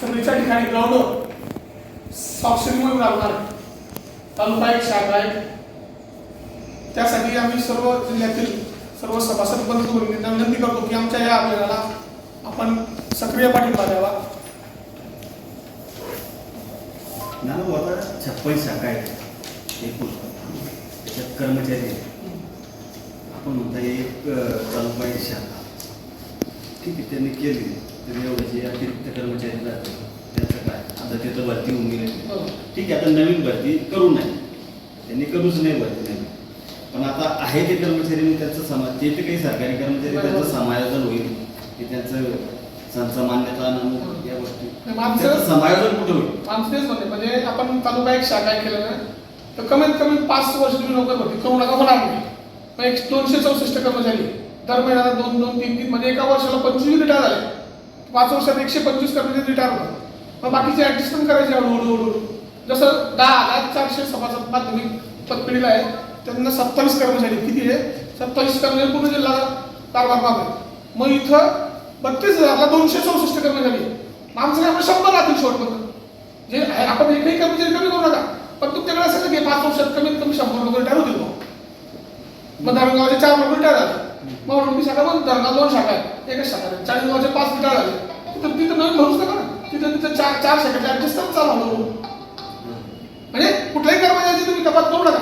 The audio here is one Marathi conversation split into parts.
सगळीच्या ठिकाणी ग्राउंडवर स्वाक्षरी म्हणून राबवणार तालुका एक शाखा आहे त्यासाठी आम्ही सर्व जिल्ह्यातील सर्व सभासद बंधू विनंती करतो की आमच्या या आंदोलनाला आपण सक्रिय पाठिंबा द्यावा. नाना आता छप्पन शाखा आहेत. एकूण त्याच्यात कर्मचारी आपण म्हणता एक तालुका शाखा. ठीक आहे त्यांनी केली. तर एवढे जे अतिरिक्त कर्मचारी राहतात त्याचं काय? आता तिथं भरती होऊन गेली. ठीक आहे आता नवीन भरती करू नये त्यांनी करूच नाही भरती नवीन. पण आता आहे ते कर्मचारी त्यांचं समाज ते काही सरकारी कर्मचारी. त्यांचं समायोजन होईल. की त्यांचं संच मान्यता नमूद या गोष्टी. नाही, त्यांचं समायोजन कुठं होईल? आमचं तेच म्हणते म्हणजे आपण तालुका एक शाखा केलं ना तर कमीत कमी पाच वर्ष तुम्ही नोकर भरती करू नका होणार नाही मग एक दोनशे चौसष्ट कर्मचारी दर महिन्याला दोन दोन तीन तीन म्हणजे एका वर्षाला पंचवीस रिटायर झाले. पाच वर्षात एकशे पंचवीस कर्मचारी रिटायर होतात. मग बाकीचे ऍडजस्टमेंट करायचे हळूहळू हळूहळू. जसं दहा हजार चारशे सभासद माध्यमिक पतपिढीला आहे त्यांना सत्तावीस कर्मचारी. किती आहे? सत्तावीस कर्मचारी पूर्ण जिल्हा कारभार पाहतात मग इथं बत्तीस हजारला दोनशे चौसष्ट कर्मचारी माणसं आपण शंभर राहतील शेवटपर्यंत जे आपण एकही कर्मचारी कमी करू नका. पण तुमच्याकडे असं की पाच वर्षात कमीत कमी शंभर लोक रिटायर होतील मग धारणगावचे चार लोक रिटायर झाले. मग म्हणून शाखा पण धरणगाव दोन शाखा आहेत. एकच शाखा आहे. चाळीस गावचे पाच रिटायर झाले तिथं तिथं नवीन भरूच नका ना. तिथं तिथं चार चार शाखेचे ऍडजस्ट चालू. म्हणजे कुठल्याही कर्मचाऱ्याची तुम्ही कपात करू नका.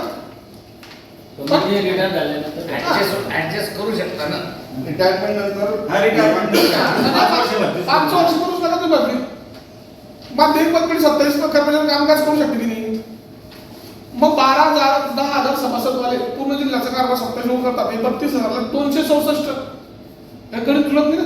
ऍडजस्ट करू शकता ना? रिटायरमेंट नंतर रिटायरमेंट पाच वर्ष करूच नका तुम्ही माध्यमिक सत्तावीस कर्मचारी कामकाज करू शकते तिने मग बारा हजार दहा हजार सभासदवाले पूर्ण कारभार सत्तावीस लोक करतात हे बत्तीस हजार दोनशे चौसष्ट. हे गणित जुळत नाही ना?